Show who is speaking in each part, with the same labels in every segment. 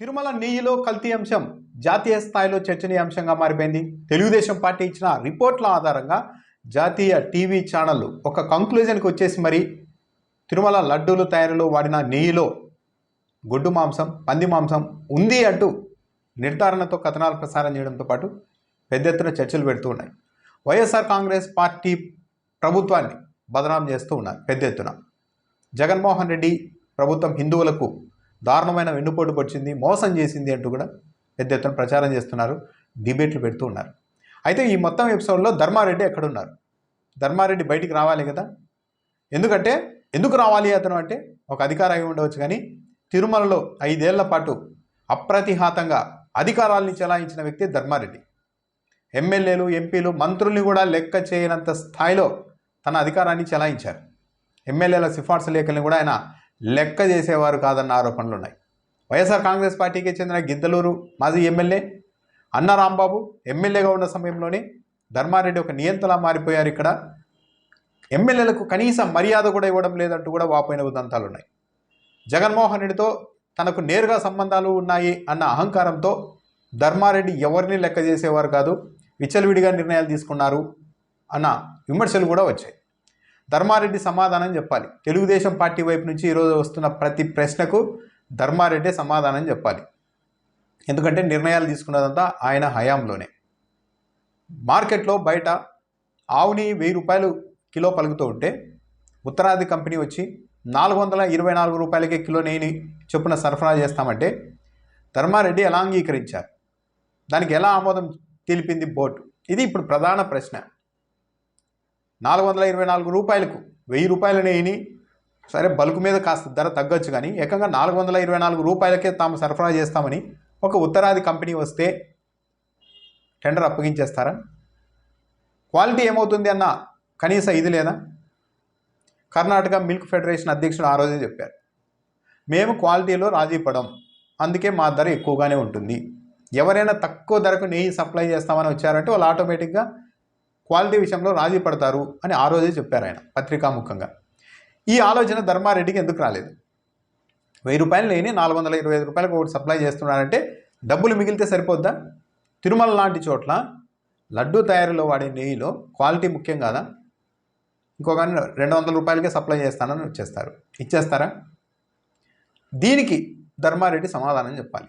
Speaker 1: తిరుమల నెయ్యిలో కల్తీ అంశం జాతీయ స్థాయిలో చర్చనీయాంశంగా మారిపోయింది. తెలుగుదేశం పార్టీ ఇచ్చిన రిపోర్ట్ల ఆధారంగా జాతీయ టీవీ ఛానళ్ళు ఒక కంక్లూజన్కి వచ్చేసి మరి తిరుమల లడ్డూలు తయారీలో వాడిన నెయ్యిలో గొడ్డు మాంసం పంది మాంసం ఉంది అంటూ నిర్ధారణతో కథనాలు ప్రసారం చేయడంతో పాటు పెద్ద ఎత్తున చర్చలు పెడుతూ ఉన్నాయి. వైఎస్ఆర్ కాంగ్రెస్ పార్టీ ప్రభుత్వాన్ని బదనాం చేస్తూ ఉన్నారు పెద్ద ఎత్తున. జగన్మోహన్ రెడ్డి ప్రభుత్వం హిందువులకు దారుణమైన వెన్నుపోటు పొచ్చింది మోసం చేసింది అంటూ కూడా పెద్ద ఎత్తున ప్రచారం చేస్తున్నారు డిబేట్లు పెడుతూ ఉన్నారు. అయితే ఈ మొత్తం ఎపిసోడ్లో ధర్మారెడ్డి ఎక్కడున్నారు? ధర్మారెడ్డి బయటికి రావాలి కదా? ఎందుకంటే ఎందుకు రావాలి అతను అంటే ఒక అధికార అయి ఉండవచ్చు కానీ తిరుమలలో ఐదేళ్ళ పాటు అప్రతిహాతంగా అధికారాల్ని చెలాయించిన వ్యక్తి ధర్మారెడ్డి. ఎమ్మెల్యేలు ఎంపీలు మంత్రుల్ని కూడా లెక్క చేయనంత స్థాయిలో తన అధికారాన్ని చెలాయించారు. ఎమ్మెల్యేల సిఫార్సు లేఖల్ని కూడా ఆయన లెక్క చేసేవారు కాదన్న ఆరోపణలు ఉన్నాయి. వైఎస్ఆర్ కాంగ్రెస్ పార్టీకి చెందిన గిద్దలూరు మాజీ ఎమ్మెల్యే అన్న రాంబాబు ఎమ్మెల్యేగా ఉన్న సమయంలోనే ధర్మారెడ్డి ఒక నియంతలా మారిపోయారు ఇక్కడ. ఎమ్మెల్యేలకు కనీస మర్యాద కూడా ఇవ్వడం లేదంటూ కూడా వాపోయిన ఉదంతాలు ఉన్నాయి జగన్మోహన్ రెడ్డితో తనకు నేరుగా సంబంధాలు ఉన్నాయి అన్న అహంకారంతో ధర్మారెడ్డి ఎవరిని లెక్క చేసేవారు కాదు విచ్చలవిడిగా నిర్ణయాలు తీసుకున్నారు అన్న విమర్శలు కూడా వచ్చాయి. ధర్మారెడ్డి సమాధానం చెప్పాలి. తెలుగుదేశం పార్టీ వైపు నుంచి ఈరోజు వస్తున్న ప్రతి ప్రశ్నకు ధర్మారెడ్డి సమాధానం చెప్పాలి. ఎందుకంటే నిర్ణయాలు తీసుకున్నదంతా ఆయన హయాంలోనే. మార్కెట్లో బయట ఆవుని వెయ్యి రూపాయలు కిలో పలుకుతూ ఉంటే ఉత్తరాది కంపెనీ వచ్చి నాలుగు వందల ఇరవై నాలుగు రూపాయలకే కిలో నెయ్యిని చొప్పున సరఫరా చేస్తామంటే ధర్మారెడ్డి ఎలా అంగీకరించారు? దానికి ఎలా ఆమోదం తెలిపింది బోర్డు? ఇది ఇప్పుడు ప్రధాన ప్రశ్న. నాలుగు వందల ఇరవై నాలుగు రూపాయలకు వెయ్యి రూపాయలు నెయ్యిని సరే బల్క్ మీద కాస్త ధర తగ్గొచ్చు కానీ ఏకంగా నాలుగు వందల ఇరవై నాలుగు రూపాయలకే తాము సరఫరా చేస్తామని ఒక ఉత్తరాది కంపెనీ వస్తే టెండర్ అప్పగించేస్తారా? క్వాలిటీ ఏమవుతుంది అన్న కనీసం ఇది లేదా? కర్ణాటక మిల్క్ ఫెడరేషన్ అధ్యక్షుడు ఆ రోజే చెప్పారు. మేము క్వాలిటీలో రాజీ పడం అందుకే మా ధర ఎక్కువగానే ఉంటుంది. ఎవరైనా తక్కువ ధరకు నెయ్యి సప్లై చేస్తామని వచ్చారంటే వాళ్ళు ఆటోమేటిక్గా క్వాలిటీ విషయంలో రాజీ పడతారు అని ఆ రోజే చెప్పారు ఆయన పత్రికాముఖంగా. ఈ ఆలోచన ధర్మారెడ్డికి ఎందుకు రాలేదు? వెయ్యి రూపాయలు లేని నాలుగు వందల ఇరవై ఐదు రూపాయలకు ఒకటి సప్లై చేస్తున్నారంటే డబ్బులు మిగిలితే సరిపోద్దా? తిరుమల లాంటి చోట్ల లడ్డు తయారీలో వాడే నెయ్యిలో క్వాలిటీ ముఖ్యం కాదా? ఇంకొక రెండు వందల రూపాయలకే సప్లై చేస్తానని వచ్చేస్తారు. ఇచ్చేస్తారా? దీనికి ధర్మారెడ్డి సమాధానం చెప్పాలి.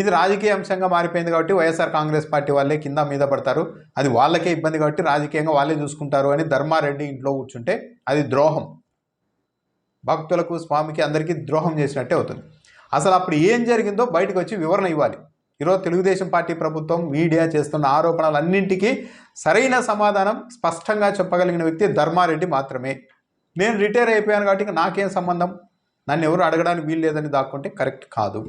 Speaker 1: ఇది రాజకీయ అంశంగా మారిపోయింది కాబట్టి వైఎస్ఆర్ కాంగ్రెస్ పార్టీ వాళ్ళే కింద మీద పడతారు. అది వాళ్ళకే ఇబ్బంది కాబట్టి రాజకీయంగా వాళ్ళే చూసుకుంటారు అని ధర్మారెడ్డి ఇంట్లో కూర్చుంటే అది ద్రోహం. భక్తులకు స్వామికి అందరికీ ద్రోహం చేసినట్టే అవుతుంది. అసలు అప్పుడు ఏం జరిగిందో బయటకు వచ్చి వివరణ ఇవ్వాలి. ఈరోజు తెలుగుదేశం పార్టీ ప్రభుత్వం మీడియా చేస్తున్న ఆరోపణలన్నింటికీ సరైన సమాధానం స్పష్టంగా చెప్పగలిగిన వ్యక్తి ధర్మారెడ్డి మాత్రమే. నేను రిటైర్ అయిపోయాను కాబట్టి నాకేం సంబంధం? నన్ను ఎవరు అడగడానికి వీలు లేదని దాక్కుంటే కరెక్ట్ కాదు.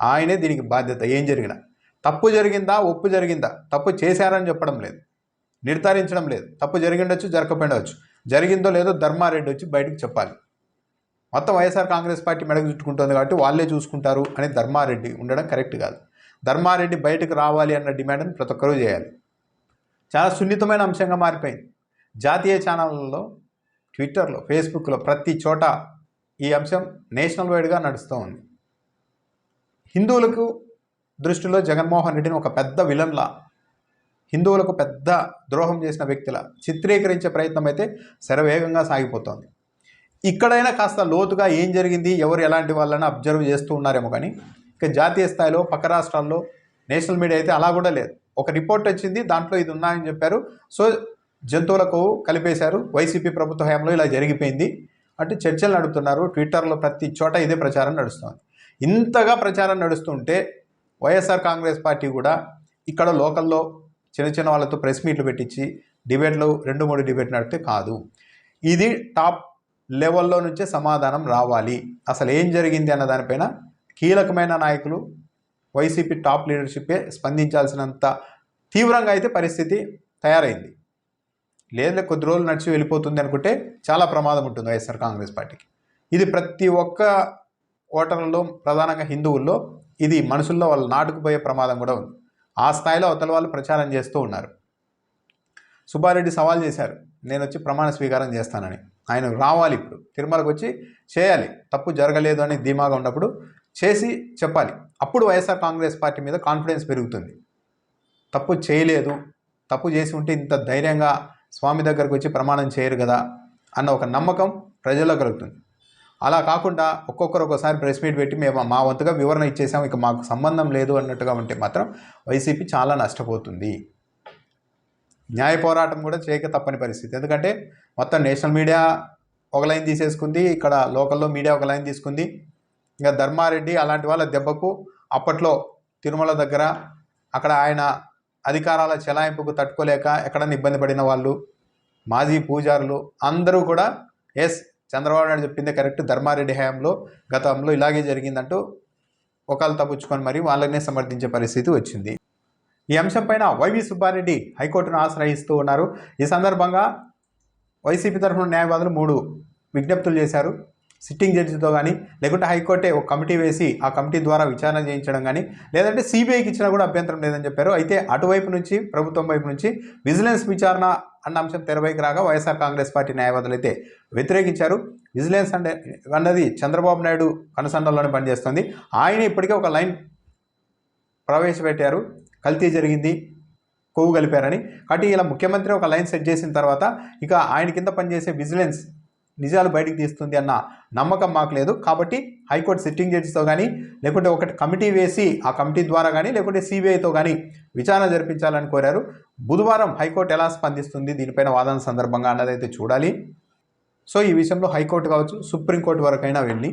Speaker 1: ఆయనే దీనికి బాధ్యత. ఏం జరిగినా? తప్పు జరిగిందా? ఒప్పు జరిగిందా? తప్పు చేశారని చెప్పడం లేదు. నిర్ధారించడం లేదు. తప్పు జరిగిండొచ్చు జరగకపోయిండవచ్చు జరిగిందో లేదో ధర్మారెడ్డి వచ్చి బయటకు చెప్పాలి. మొత్తం వైఎస్ఆర్ కాంగ్రెస్ పార్టీ మెడకు చుట్టుకుంటుంది కాబట్టి వాళ్ళే చూసుకుంటారు అని ధర్మారెడ్డి ఉండడం కరెక్ట్ కాదు. ధర్మారెడ్డి బయటకు రావాలి అన్న డిమాండ్ని ప్రతి ఒక్కరూ చేయాలి. చాలా సున్నితమైన అంశంగా మారిపోయింది. జాతీయ ఛానళ్ళలో ట్విట్టర్లో ఫేస్బుక్లో ప్రతి చోట ఈ అంశం నేషనల్ వైడ్గా నడుస్తూ ఉంది హిందువులకు దృష్టిలో జగన్మోహన్ రెడ్డిని ఒక పెద్ద విలన్లా హిందువులకు పెద్ద ద్రోహం చేసిన వ్యక్తిలా చిత్రీకరించే ప్రయత్నం అయితే శరవేగంగా సాగిపోతోంది. ఇక్కడైనా కాస్త లోతుగా ఏం జరిగింది ఎవరు ఎలాంటి వాళ్ళని అబ్జర్వ్ చేస్తూ ఉన్నారేమో కానీ ఇక జాతీయ స్థాయిలో పక్క రాష్ట్రాల్లో నేషనల్ మీడియా అయితే అలా కూడా లేదు. ఒక రిపోర్ట్ వచ్చింది దాంట్లో ఇది ఉన్నాయని చెప్పారు. సో జంతువులకు కలిపేశారు వైసీపీ ప్రభుత్వ హయాంలో ఇలా జరిగిపోయింది. అంటే చర్చలు నడుపుతున్నారు ట్విట్టర్లో ప్రతి చోట ఇదే ప్రచారం నడుస్తుంది. ఇంతగా ప్రచారం నడుస్తుంటే వైఎస్ఆర్ కాంగ్రెస్ పార్టీ కూడా ఇక్కడ లోకల్లో చిన్న చిన్న వాళ్ళతో ప్రెస్ మీట్లు పెట్టించి డిబేట్లు రెండు మూడు డిబేట్ నడిపితే కాదు. ఇది టాప్ లెవెల్లో నుంచే సమాధానం రావాలి. అసలు ఏం జరిగింది అన్న దానిపైన కీలకమైన నాయకులు వైసీపీ టాప్ లీడర్షిప్పే స్పందించాల్సినంత తీవ్రంగా అయితే పరిస్థితి తయారైంది. లేదా కొద్ది రోజులు నడిచి వెళ్ళిపోతుంది అనుకుంటే చాలా ప్రమాదం ఉంటుంది వైఎస్ఆర్ కాంగ్రెస్ పార్టీకి. ఇది ప్రతి ఒక్క ఓటర్లలో ప్రధానంగా హిందువుల్లో ఇది మనుషుల్లో వాళ్ళు నాటుకుపోయే ప్రమాదం కూడా ఉంది. ఆ స్థాయిలో అవతల వాళ్ళు ప్రచారం చేస్తూ ఉన్నారు. సుబ్బారెడ్డి సవాల్ చేశారు నేను వచ్చి ప్రమాణ స్వీకారం చేస్తానని. ఆయన రావాలి ఇప్పుడు తిరుమలకు వచ్చి చేయాలి తప్పు జరగలేదు అని ధీమాగా ఉన్నప్పుడు చేసి చెప్పాలి. అప్పుడు వైఎస్ఆర్ కాంగ్రెస్ పార్టీ మీద కాన్ఫిడెన్స్ పెరుగుతుంది. తప్పు చేయలేదు తప్పు చేసి ఉంటే ఇంత ధైర్యంగా స్వామి దగ్గరకు వచ్చి ప్రమాణం చేయరు కదా అన్న ఒక నమ్మకం ప్రజల్లో కలుగుతుంది. అలా కాకుండా ఒక్కొక్కరు ఒకసారి ప్రెస్ మీట్ పెట్టి మేము మా వంతుగా వివరణ ఇచ్చేసాం ఇక మాకు సంబంధం లేదు అన్నట్టుగా ఉంటే మాత్రం వైసీపీ చాలా నష్టపోతుంది. న్యాయ పోరాటం కూడా చేయక తప్పని పరిస్థితి. ఎందుకంటే మొత్తం నేషనల్ మీడియా ఒక లైన్ తీసేసుకుంది ఇక్కడ లోకల్లో మీడియా ఒక లైన్ తీసుకుంది. ఇంకా ధర్మారెడ్డి అలాంటి వాళ్ళ దెబ్బకు అప్పట్లో తిరుమల దగ్గర అక్కడ ఆయన అధికారాల చెలాయింపుకు తట్టుకోలేక ఎక్కడన్నా ఇబ్బంది పడిన వాళ్ళు మాజీ పూజారులు అందరూ కూడా ఎస్ చంద్రబాబు నాయుడు చెప్పిందే కరెక్ట్. ధర్మారెడ్డి హయాంలో గతంలో ఇలాగే జరిగిందంటూ ఒకళ్ళు తప్పించుకొని మరి వాళ్ళనే సమర్థించే పరిస్థితి వచ్చింది. ఈ అంశంపైన వైవి సుబ్బారెడ్డి హైకోర్టును ఆశ్రయిస్తూ ఉన్నారు. ఈ సందర్భంగా వైసీపీ తరఫున న్యాయవాదులు మూడు విజ్ఞప్తులు చేశారు. సిట్టింగ్ జడ్జితో కానీ లేకుంటే హైకోర్టే ఒక కమిటీ వేసి ఆ కమిటీ ద్వారా విచారణ చేయించడం కానీ లేదంటే సిబిఐకి ఇచ్చినా కూడా అభ్యంతరం లేదని చెప్పారు. అయితే అటువైపు నుంచి ప్రభుత్వం వైపు నుంచి విజిలెన్స్ విచారణ అన్న అంశం తెరపైకి రాగా వైఎస్ఆర్ కాంగ్రెస్ పార్టీ న్యాయవాదులు అయితే వ్యతిరేకించారు. విజిలెన్స్ అంటే అన్నది చంద్రబాబు నాయుడు కనుసండంలోనే పనిచేస్తుంది. ఆయన ఇప్పటికే ఒక లైన్ ప్రవేశపెట్టారు. కల్తీ జరిగింది కొవ్వు కలిపారని. కాబట్టి ఇలా ముఖ్యమంత్రి ఒక లైన్ సెట్ చేసిన తర్వాత ఇక ఆయన కింద పనిచేసే విజిలెన్స్ నిజాలు బయటికి తీస్తుంది అన్న నమ్మకం మాకు లేదు. కాబట్టి హైకోర్టు సిట్టింగ్ జడ్జితో కానీ లేకుంటే ఒకటి కమిటీ వేసి ఆ కమిటీ ద్వారా కానీ లేకుంటే సిబిఐతో కానీ విచారణ జరిపించాలని కోరారు. బుధవారం హైకోర్టు ఎలా స్పందిస్తుంది? దీనిపైన వాదన సందర్భంగా అన్నదైతే చూడాలి. సో ఈ విషయంలో హైకోర్టు కావచ్చు సుప్రీంకోర్టు వరకైనా వెళ్ళి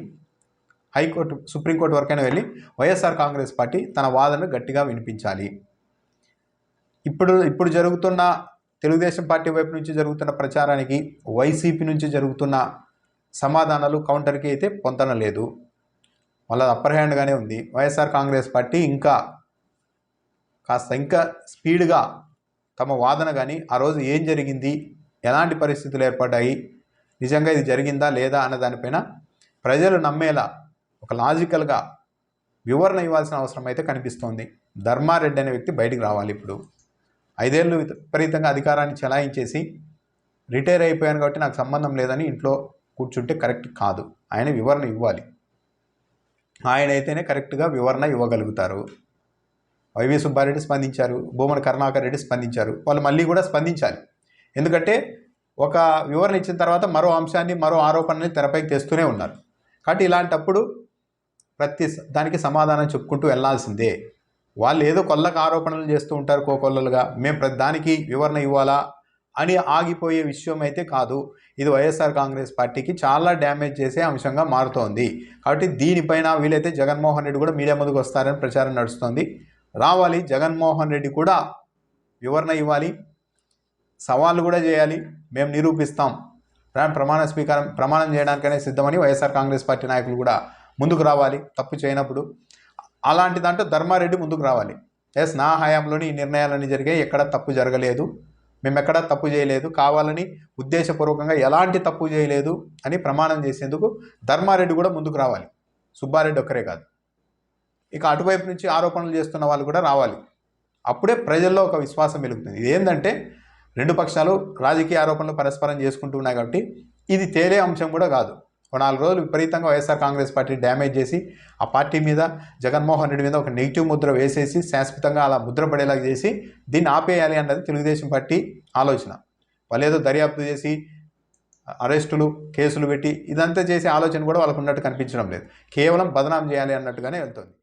Speaker 1: హైకోర్టు సుప్రీంకోర్టు వరకైనా వెళ్ళి వైఎస్ఆర్ కాంగ్రెస్ పార్టీ తన వాదనను గట్టిగా వినిపించాలి. ఇప్పుడు ఇప్పుడు జరుగుతున్న తెలుగుదేశం పార్టీ వైపు నుంచి జరుగుతున్న ప్రచారానికి వైసీపీ నుంచి జరుగుతున్న సమాధానాలు కౌంటర్కి అయితే పొందన లేదు. వాళ్ళ అప్పర్ హ్యాండ్గానే ఉంది. వైఎస్ఆర్ కాంగ్రెస్ పార్టీ ఇంకా కాస్త ఇంకా స్పీడ్గా తమ వాదన కానీ ఆ రోజు ఏం జరిగింది ఎలాంటి పరిస్థితులు ఏర్పడ్డాయి నిజంగా ఇది జరిగిందా లేదా అన్న దానిపైన ప్రజలు నమ్మేలా ఒక లాజికల్గా వివరణ ఇవ్వాల్సిన అవసరం అయితే కనిపిస్తోంది. ధర్మారెడ్డి అనే వ్యక్తి బయటికి రావాలి ఇప్పుడు. ఐదేళ్ళు విపరీతంగా అధికారాన్ని చెలాయించేసి రిటైర్ అయిపోయాను కాబట్టి నాకు సంబంధం లేదని ఇంట్లో కూర్చుంటే కరెక్ట్ కాదు. ఆయన వివరణ ఇవ్వాలి. ఆయన అయితేనే కరెక్ట్గా వివరణ ఇవ్వగలుగుతారు. వైవి సుబ్బారెడ్డి స్పందించారు. భూమన కరుణాకర్ రెడ్డి స్పందించారు. వాళ్ళు మళ్ళీ కూడా స్పందించాలి. ఎందుకంటే ఒక వివరణ ఇచ్చిన తర్వాత మరో అంశాన్ని మరో ఆరోపణని తెరపైకి తెస్తూనే ఉన్నారు. కాబట్టి ఇలాంటప్పుడు ప్రతి దానికి సమాధానం చెప్పుకుంటూ వెళ్ళాల్సిందే వాళ్ళు ఏదో కొల్లకు ఆరోపణలు చేస్తూ ఉంటారు కోకొల్లలుగా. మేము ప్రతి దానికి వివరణ ఇవ్వాలా? అని ఆగిపోయే విషయం అయితే కాదు. ఇది వైఎస్ఆర్ కాంగ్రెస్ పార్టీకి చాలా డ్యామేజ్ చేసే అంశంగా మారుతోంది. కాబట్టి దీనిపైన వీలైతే జగన్మోహన్ రెడ్డి కూడా మీడియా ముందుకు వస్తారని ప్రచారం నడుస్తోంది. రావాలి. జగన్మోహన్ రెడ్డి కూడా వివరణ ఇవ్వాలి. సవాళ్ళు కూడా చేయాలి. మేము నిరూపిస్తాం. ప్రమాణ స్వీకారం ప్రమాణం చేయడానికనే సిద్ధమని వైఎస్ఆర్ కాంగ్రెస్ పార్టీ నాయకులు కూడా ముందుకు రావాలి. తప్పు చేయనప్పుడు అలాంటి దాంట్లో ధర్మారెడ్డి ముందుకు రావాలి. ఎస్ నా హయాంలోని ఈ నిర్ణయాలన్నీ జరిగాయి. ఎక్కడ తప్పు జరగలేదు. మేము ఎక్కడ తప్పు చేయలేదు. కావాలని ఉద్దేశపూర్వకంగా ఎలాంటి తప్పు చేయలేదు అని ప్రమాణం చేసేందుకు ధర్మారెడ్డి కూడా ముందుకు రావాలి. సుబ్బారెడ్డి ఒక్కరే కాదు. ఇక అటువైపు నుంచి ఆరోపణలు చేస్తున్న వాళ్ళు కూడా రావాలి. అప్పుడే ప్రజల్లో ఒక విశ్వాసం వెలుగుతుంది. ఇది ఏంటంటే రెండు పక్షాలు రాజకీయ ఆరోపణలు పరస్పరం చేసుకుంటూ ఉన్నాయి కాబట్టి ఇది తేలే అంశం కూడా కాదు. ఒక నాలుగు రోజులు విపరీతంగా వైఎస్ఆర్ కాంగ్రెస్ పార్టీ డ్యామేజ్ చేసి ఆ పార్టీ మీద జగన్మోహన్ రెడ్డి మీద ఒక నెగిటివ్ ముద్ర వేసేసి శాశ్వతంగా అలా ముద్ర పడేలాగా చేసి దీన్ని ఆపేయాలి అన్నది తెలుగుదేశం పార్టీ ఆలోచన. వాళ్ళు ఏదో దర్యాప్తు చేసి అరెస్టులు కేసులు పెట్టి ఇదంతా చేసే ఆలోచన కూడా వాళ్ళకు ఉన్నట్టు కనిపించడం లేదు. కేవలం బదనాం చేయాలి అన్నట్టుగానే వెళ్తుంది.